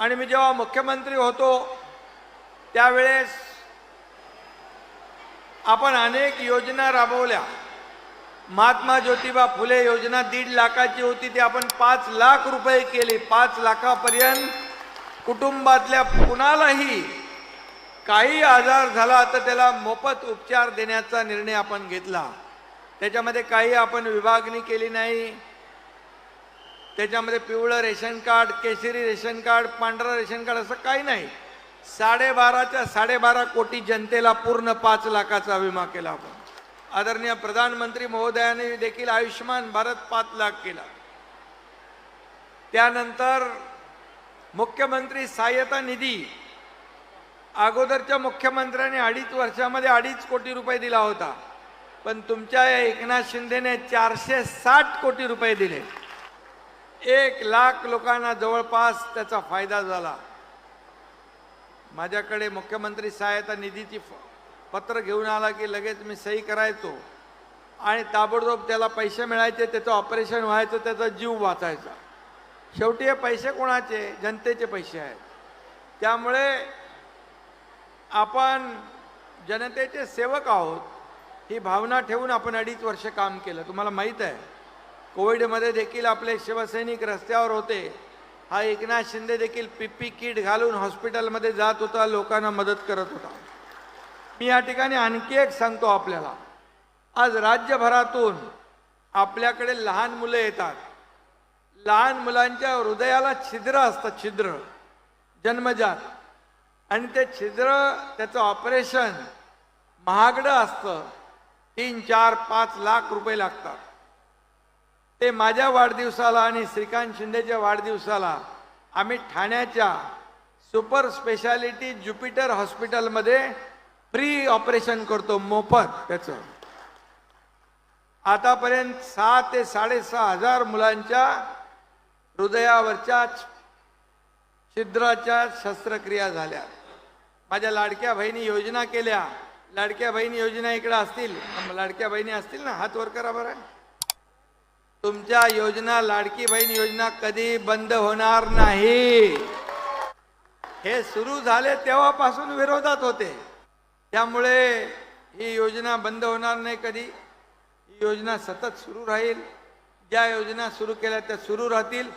आणि मी जेव्हा मुख्यमंत्री होतो त्यावेळेस आपण अनेक योजना राबवल्या. महात्मा ज्योतिबा फुले योजना दीड लाखाची होती ती आपण पाच लाख रुपये केली. पाच लाखापर्यंत कुटुंबातल्या कुणालाही काही आजार झाला तर त्याला मोफत उपचार देण्याचा निर्णय आपण घेतला. त्याच्यामध्ये काही आपण विभागणी केली नाही. त्याच्यामध्ये पिवळं रेशन कार्ड केशरी रेशन कार्ड पांढरं रेशन कार्ड असं काही नाही. साडेबाराच्या साडेबारा कोटी जनतेला पूर्ण पाच लाखाचा विमा केला आपण. आदरणीय प्रधानमंत्री महोदयाने देखील आयुष्यमान भारत पाच लाख केला. त्यानंतर मुख्यमंत्री सहाय्यता निधी. अगोदरच्या मुख्यमंत्र्यांनी अडीच वर्षामध्ये अडीच कोटी रुपये दिला होता. पण तुमच्या या एकनाथ शिंदेने चारशे साठ कोटी रुपये दिले. एक लाख लोकांना जवळपास त्याचा फायदा झाला. माझ्याकडे मुख्यमंत्री सहायता निधीची फ- पत्र घेऊन आला की लगेच मी सही करायचो. आणि ताबडतोब त्याला पैसे मिळायचे त्याचं ऑपरेशन व्हायचं त्याचा जीव वाचायचा. शेवटी हे पैसे कोणाचे? जनतेचे पैसे आहेत. त्यामुळे आपण जनतेचे सेवक आहोत ही भावना ठेवून आपण अडीच वर्ष काम केलं. तुम्हाला माहीत आहे. कोविडमध्ये देखील आपले शिवसैनिक रस्त्यावर होते. हा एकनाथ शिंदे देखील पिप्पी किट घालून हॉस्पिटलमध्ये जात होता लोकांना मदत करत होता. मी या ठिकाणी आणखी एक सांगतो आपल्याला. आज राज्यभरातून आपल्याकडे लहान मुलं येतात. लहान मुलांच्या हृदयाला छिद्र असतात छिद्र. जन्मजात. आणि ते छिद्र त्याचं ऑपरेशन महागडं असतं. तीन चार पाच लाख रुपये लागतात. ते माझ्या वाढदिवसाला आणि श्रीकांत शिंदेच्या वाढदिवसाला आम्ही ठाण्याच्या सुपर स्पेशालिटी ज्युपिटर हॉस्पिटलमध्ये फ्री ऑपरेशन करतो मोफत त्याचं. आतापर्यंत सहा ते साडेसहा हजार मुलांच्या हृदयावरच्या छिद्राच्या शस्त्रक्रिया झाल्या. माझ्या लाडक्या बहिणी योजना केल्या. लाडक्या बहिणी योजना इकडे असतील. लाडक्या बहिणी असतील ना? हात वर करा बरं. तुमच्या योजना लाडकी बहीण योजना कधी बंद होणार नाही. हे सुरू झाले तेव्हापासून विरोधात होते. त्यामुळे ही योजना बंद होणार नाही कधी. ही योजना सतत सुरू राहील. ज्या योजना सुरू केल्या त्या सुरू राहतील.